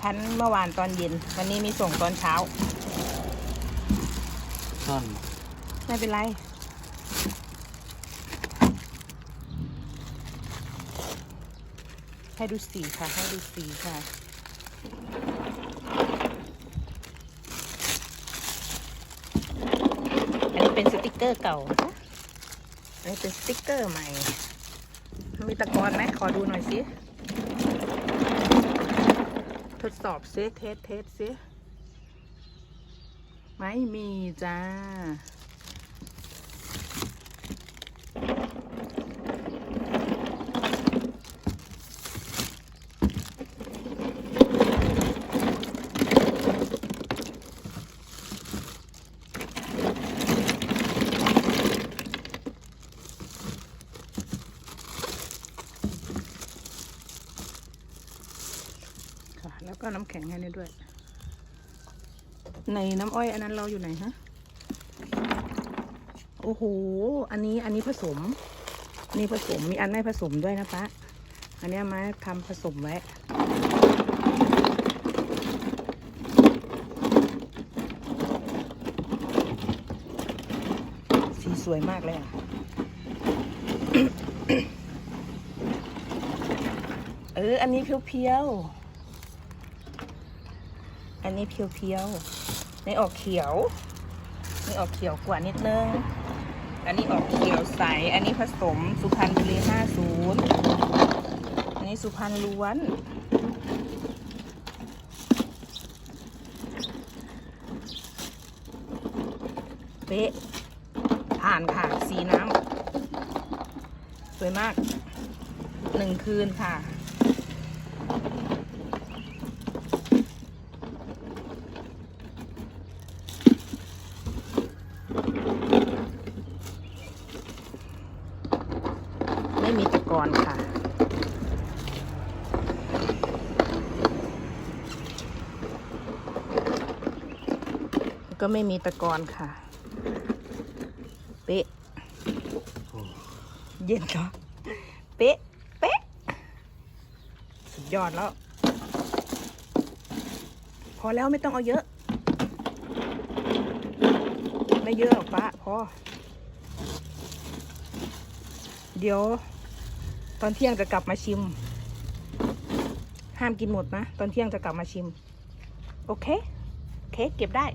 คั้นเมื่อวานตอนเย็น วันนี้มีส่งตอนเช้าซ่อนไม่เป็นไร ให้ดูสีค่ะ ให้ดูสีค่ะ อันนี้เป็นสติกเกอร์เก่านะคะอันนี้เป็นสติกเกอร์ใหม่ มีตะกอนไหมขอดูหน่อยสิท ดสอบซิเทสเทสซิไม่มีจ้า แล้วก็น้ำแข็งให้นี่ด้วย ในน้ำอ้อยอันนั้นเราอยู่ไหนฮะ โอ้โห อันนี้อันนี้ผสม นี่ผสม มีอันไม่ผสมด้วยนะปะอันนี้มาทำผสมไว้สีสวยมากเลยอะเออ อันนี้เพียวๆ อันนี้เพียวๆในออกเขียวนี่ออกเขียวกว่านิดนึง อันนี้ออกเขียวใส อันนี้ผสมสุพรรณบุรีห้าศูนย์อันนี้สุพรรณล้วนเป๊ะผ่านค่ะ สีน้ำ สวยมากหนึ่งคืนค่ะ ไม่มีตะ กอนค่ะ ก็ไม่มีตะกอนค่ะ เป๊ะ เย็นเหรอเป๊ะ เป๊ะ สุดยอดแล้ว พอแล้วไม่ต้องเอาเยอะ ไม่เยอะหรอกป้าพอเดี๋ยว ตอนเที่ยงจะกลับมาชิม ห้ามกินหมดนะ ตอนเที่ยงจะกลับมาชิม โอเค โอเค เก็บได้